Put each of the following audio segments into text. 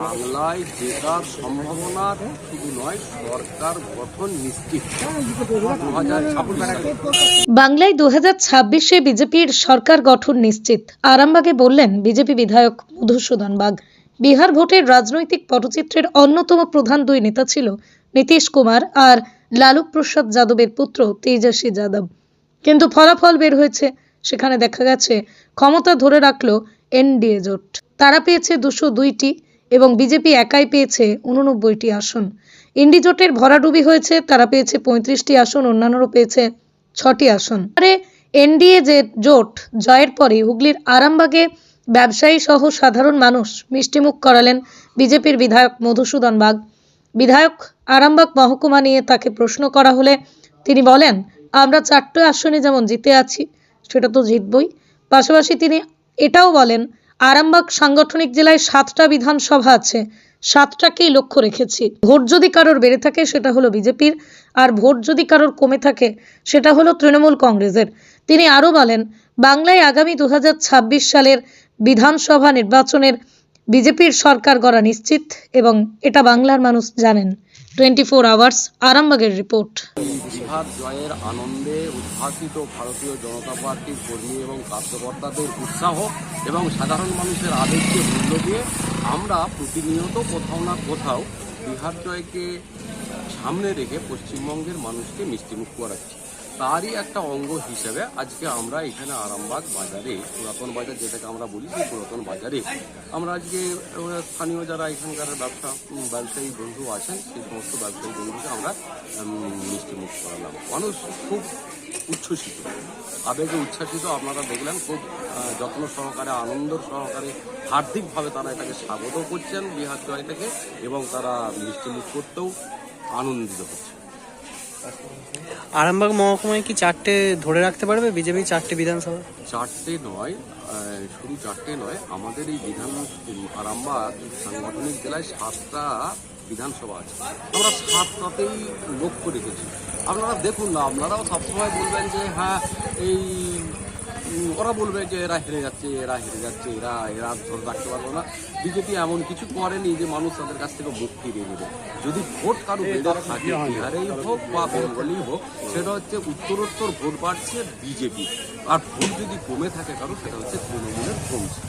বাংলায় বেকার সম্ভাবনা শুধু নয়, সরকার গঠন নিশ্চিত। বাংলায় দু হাজার ছাব্বিশে বিজেপির সরকার গঠন নিশ্চিত। আরামবাগে বললেন বিজেপি বিধায়ক মধুসূদন বাগ। বিহার ভোটের রাজনৈতিক পটচিত্রের অন্যতম প্রধান দুই নেতা ছিল নীতিশ কুমার আর লালু প্রসাদ যাদবের পুত্র তেজস্বী যাদব। কিন্তু ফলাফল বের হয়েছে। সেখানে দেখা গেছে, ক্ষমতা ধরে রাখল এনডিএ জোট। তারা পেয়েছে দুশো দুইটি এবং বিজেপি একাই পেয়েছে উননব্বইটি আসন। ইন্ডি জোটের ভরাডুবি হয়েছে, তারা পেয়েছে পঁয়ত্রিশটি আসন অন্যান্যরা পেয়েছে ছটি আসন। আরে এনডিএ যে জোট, জয়ের পরে হুগলির আরামবাগে ব্যবসায়ী সহ সাধারণ মানুষ মিষ্টিমুখ করালেন বিজেপির বিধায়ক মধুসূদন বাগ। বিধায়ক আরামবাগ মহকুমা নিয়ে তাকে প্রশ্ন করা হলে তিনি বলেন, আমরা চারটে আসনে যেমন জিতে আছি, সেটা তো জিতবই। পাশাপাশি তিনি এটাও বলেন আরামবাগ সাংগঠনিক জেলায় সাতটা বিধানসভা আছে। সাতটাকেই লক্ষ্য রেখেছি। ভোট যদি কারোর বেড়ে থাকে, সেটা হলো বিজেপির। আর ভোট যদি কারোর কমে থাকে, সেটা হলো তৃণমূল কংগ্রেসের। তিনি আরও বলেন, বাংলায় আগামী দু হাজার ছাব্বিশ সালের বিধানসভা নির্বাচনের বিজেপির সরকার গড়া নিশ্চিত এবং এটা বাংলার মানুষ জানেন। টোয়েন্টি ফোর আওয়ার্স, আরামবাগের রিপোর্ট। বিহার জয়ের আনন্দে উদ্ভাসিত ভারতীয় জনতা পার্টির কর্মী এবং কার্যকর্তাদের উৎসাহ এবং সাধারণ মানুষের আবেগকে মূল্য দিয়ে আমরা প্রতিনিয়ত কোথাও না কোথাও বিহার জয়কে সামনে রেখে পশ্চিমবঙ্গের মানুষকে মিষ্টিমুখ করাচ্ছি। তারই একটা অঙ্গ হিসেবে আজকে আমরা এখানে আরামবাগ বাজারে, পুরাতন বাজার যেটাকে আমরা বলি, সেই পুরাতন বাজারে আমরা আজকে স্থানীয় যারা এখানকার ব্যবসা ব্যবসায়ী বন্ধু আছেন, সেই সমস্ত ব্যবসায়ী বন্ধুকে আমরা মিষ্টিমুখ করালাম। মানুষ খুব উচ্ছ্বসিত, আবেগে উচ্ছ্বাসিত, আপনারা দেখলেন খুব যত্ন সহকারে, আনন্দ সহকারে, হার্দিকভাবে তারা এটাকে স্বাগত করছেন বিহার জয়টাকে এবং তারা মিষ্টিমুখ করতেও আনন্দিত হচ্ছে। আরামবাগ মহকুমায় কি চারটে ধরে রাখতে পারবে? বিজেপি চারটে বিধানসভা? চারটে নয় শুধু চারটে নয়, আমাদের এই বিধান, আরামবাগ সাংগঠনিক জেলায় সাতটা বিধানসভা আছে। আমরা সাতটাতেই লক্ষ্য রেখেছি। আপনারা দেখুন না, আপনারাও সবসময় বলবেন যে হ্যাঁ এই ওরা বলবে যে এরা হেরে যাচ্ছে এরা হেরে যাচ্ছে এরা এরা ধরে রাখতে পারব না। বিজেপি এমন কিছু করেনি যে মানুষ তাদের কাছ থেকে মুখ ফিরিয়ে নেবে। যদি ভোট কারও বেদার থাকে বিহারেই হোক বা বেঙ্গলেই হোক সেটা হচ্ছে উত্তরোত্তর ভোট বাড়ছে বিজেপি। আর ভোট যদি কমে থাকে কারও সেটা হচ্ছে তৃণমূলের কমছে।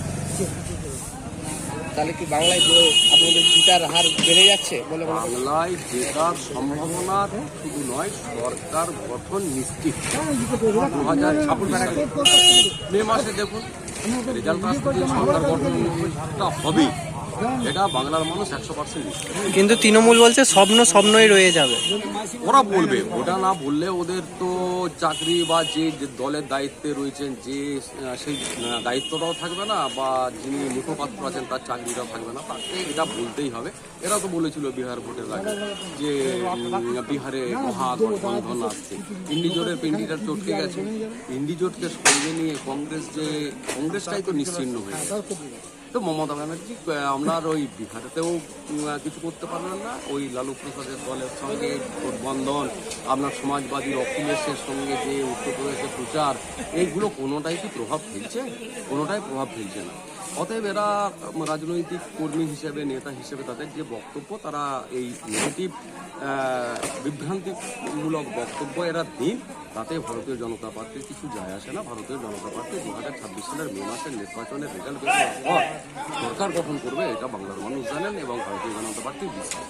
তাহলে কি বাংলায় যে আপনাদের জিতার হার বেড়ে যাচ্ছে বলে বাংলায় জেতার সম্ভাবনা শুধু নয়, সরকার গঠন নিশ্চিত। মে মাসে দেখুন, রেজাল্ট সরকার গঠন হবে এটা বাংলার মানুষ একশো পার্সেন্ট কিন্তু তৃণমূল বলছে স্বপ্ন স্বপ্নই রয়ে যাবে। ওরা বলবে ওটা না বললে ওদের তো চাকরি বা যে দলের দায়িত্বে রয়েছেন যে সেই দায়িত্বটাও থাকবে না বা যিনি মুখপাত্র আছেন তার চাকরিটাও থাকবে না তাকে এটা বলতেই হবে। এরা তো বলেছিল বিহার ভোটের আগে যে বিহারে মহাগঠবন্ধন আসছে। ইন্ডিজোটের পেন্ডিটা চটকে গেছে। ইন্ডিজোটকে সঙ্গে নিয়ে কংগ্রেস যে কংগ্রেসটাই তো নিশ্চিন্ন হয়ে গেছে। তো মমতা ব্যানার্জি আপনার ওই বিহারেতেও কিছু করতে পারবেন না। ওই লালু প্রসাদের দলের সঙ্গে বন্ধন আপনার সমাজবাদী অখিলেশের সঙ্গে যে উত্তরপ্রদেশে প্রচার, এইগুলো কোনোটাই কি প্রভাব ফেলছে? কোনোটাই প্রভাব ফেলছে না। অতএব এরা রাজনৈতিক কর্মী হিসেবে, নেতা হিসেবে তাদের যে বক্তব্য, তারা এই নেগেটিভ বিভ্রান্তিমূলক বক্তব্য এরা দিন। তাতে ভারতীয় জনতা পার্টির কিছু যায় আসে না। ভারতীয় জনতা পার্টি দু হাজার ছাব্বিশ সালের মে মাসের নির্বাচনের রেজাল্ট সরকার গঠন করবে এটা বাংলার মানুষ জানেন এবং ভারতীয় জনতা পার্টি বিশ্বাস